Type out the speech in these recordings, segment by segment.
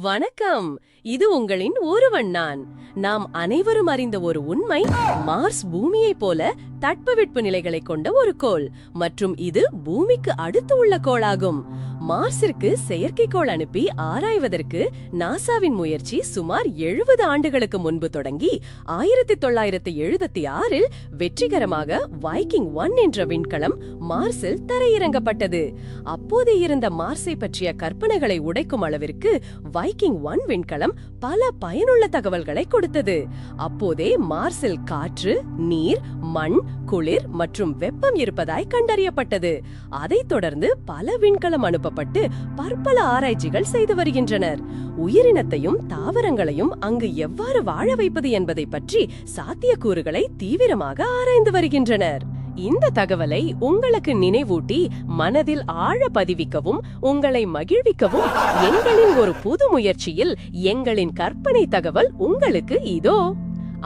வணக்கம். இது உங்களின் ஒருவன் நான். நாம் அனைவரும் அறிந்த ஒரு உண்மை. மார்ஸ் பூமியைப் போல தட்பவெட்ப நிலைகளை கொண்ட ஒரு கோள். மற்றும் இது பூமிக்கு அடுத்து உள்ள கோளாகும். மார்ஸிற்கு செயற்கைக்கோள் அனுப்பி ஆராய்வதற்கு நாசாவின் முயற்சி சுமார் எழுபது ஆண்டுகளுக்கு முன்பு தொடங்கி ஆயிரத்தி தொள்ளாயிரத்தி எழுபத்தி ஆறில் வெற்றிகரமாக வைக்கிங் ஒன் என்ற விண்கலம் மார்ஸில் தரையிறங்கப்பட்டது. அப்போது இருந்த மார்ஸை பற்றிய கற்பனைகளை உடைக்கும் அளவிற்கு வைக்கிங் ஒன் விண்கலம் பல பயனுள்ள தகவல்களை கொடுத்தது. அப்போதே மார்ஸில் காற்று நீர் மண் குளிர் மற்றும் வெப்பம் இருப்பதாய் கண்டறியப்பட்டது. அதைத் தொடர்ந்து பல விண்கலம் அனுப்பப்பட்டு பற்பல ஆராய்ச்சிகள் செய்து வருகின்றனர். உயிரினத்தையும் தாவரங்களையும் அங்கு எவ்வாறு வாழ வைப்பது என்பதை பற்றி சாத்தியக்கூறுகளை தீவிரமாக ஆராய்ந்து வருகின்றனர். இந்த தகவலை உங்களுக்கு நினைவூட்டி மனதில் ஆழ பதிவிக்கவும் உங்களை மகிழ்விக்கவும் எங்களின் ஒரு புது முயற்சியில் எங்களின் கற்பனை தகவல் உங்களுக்கு இதோ.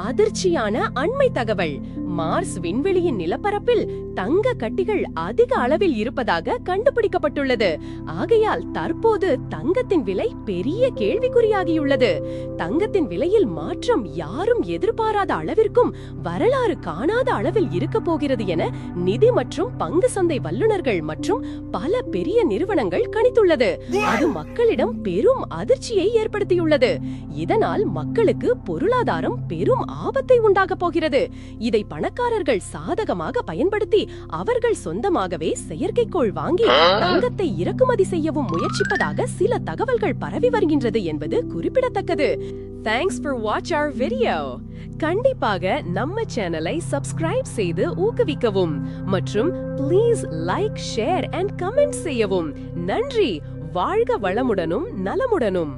அதிர்ச்சியான அண்மை தகவல். மார்ஸ் விண்வெளியின் நிலப்பரப்பில் தங்க கட்டிகள் அதிக அளவில் இருப்பதாக கண்டுபிடிக்கப்பட்டுள்ளது. ஆகையால் தற்போது தங்கத்தின் விலை பெரிய கேள்விக்குறியாகியுள்ளது. தங்கத்தின் விலையில் மாற்றம் யாரும் எதிர்பாராத அளவிற்கும் வரலாறு காணாத அளவில் இருக்க போகிறது என நிதி மற்றும் பங்கு சந்தை வல்லுநர்கள் மற்றும் பல பெரிய நிறுவனங்கள் கணித்துள்ளது. அது மக்களிடம் பெரும் அதிர்ச்சியை ஏற்படுத்தியுள்ளது. இதனால் மக்களுக்கு பொருளாதாரம் பெரும் ஆபத்தை உண்டாகப் போகிறது. இதை பணக்காரர்கள் சாதகமாக பயன்படுத்தி அவர்கள் சொந்தமாகவே செயற்கைக்கோள் வாங்கி தங்கத்தை இறக்குமதி செய்யவும் முயற்சிப்பதாக சில தகவல்கள் பரவி வருகின்றது என்பது குறிப்பிடத்தக்கது. Thanks for watch our video கண்டிப்பாக நம்ம சேனலை சப்ஸ்கிரைப் செய்து ஊக்குவிக்கவும். மற்றும் please like share and comment செய்யவும். நன்றி. வாழ்க வளமுடனும் நலமுடனும்.